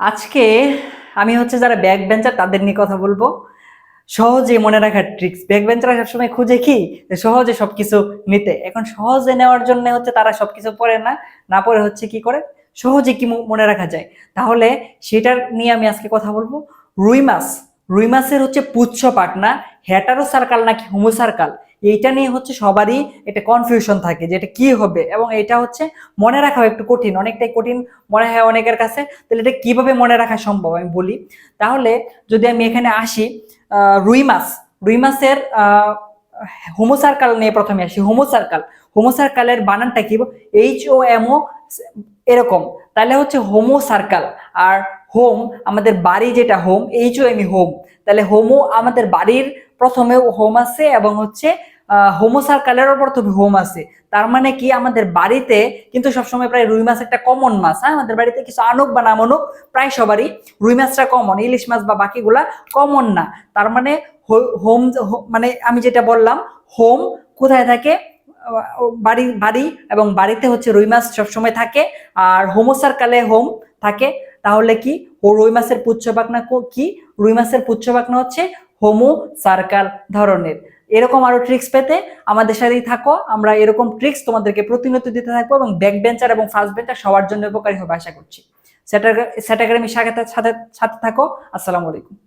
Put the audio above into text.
আজকে আমি হচ্ছে যারা ব্যাক বেঞ্চার, তাদের নিয়ে কথা বলব। সহজে মনে রাখার ট্রিক্স ব্যাক বেঞ্চাররা সবসময় খুঁজে কি? সহজে সবকিছু নিতে। এখন সহজে নেওয়ার জন্য হচ্ছে তারা সবকিছু পড়ে না না পড়ে হচ্ছে কি করে? সহজে কি মনে রাখা যায়? তাহলে সেটার নিয়ে আমি আজকে কথা বলব। রুই মাছ। রুই মাছের হচ্ছে পুচ্ছ পাটনা, হ্যাটারো সার্কাল নাকি হোমো সার্কাল? এইটা নিয়ে হচ্ছে সবারই এটা কনফিউশন থাকে যে এটা কি হবে? এবং এটা হচ্ছে মনে রাখা একটু কঠিন, অনেকটাই কঠিন মনে হয় অনেকের কাছে। তাহলে এটা কীভাবে মনে রাখা সম্ভব আমি বলি? তাহলে যদি আমি এখানে আসি রুই মাছ। রুই মাছের হোমো সার্কাল নিয়ে প্রথমে আসি। হোমো সার্কাল হোমো সার্কালের বানানটা কি? এইচ ও এম ও এরকম। তাহলে হচ্ছে হোমো সার্কাল আর হোম আমাদের বাড়ি যেটা home H O M E home তাহলে হোমো আমাদের বাড়ির প্রথমে হোম আছে এবং হচ্ছে হোমো সার্কালেরও প্রথমে হোম আছে। তার মানে কি আমাদের বাড়িতে কিন্তু সবসময় প্রায় রুই মাছ একটা কমন মাছ হ্যাঁ? আমাদের বাড়িতে কিছু আনুক বা নামানুক প্রায় সবারই রুই মাছটা কমন ইলিশ মাছ বা বাকিগুলা কমন না। তার মানে হোম মানে আমি যেটা বললাম হোম কোথায় থাকে? বাড়ি বাড়ি এবং বাড়িতে হচ্ছে রুই মাছ সবসময় থাকে। আর হোমো সার্কালে হোম থাকে। তাহলে কি? ও রুই মাছের পুচ্ছ পাখনা কো- রুই মাছের পুচ্ছ পাখনা হচ্ছে হোমো সার্কাল ধরনের। এরকম আরও ট্রিক্স পেতে আমাদের সাথেই থাকো। আমরা এরকম ট্রিক্স তোমাদেরকে প্রতিনিয়ত দিতে থাকব এবং ব্যাক বেঞ্চার এবং ফার্স্ট বেঞ্চার সবার জন্য উপকারী হবে, আশা করছি। স্যাটাগ্রামী সাথে সাথে থাকো। আসসালামু আলাইকুম।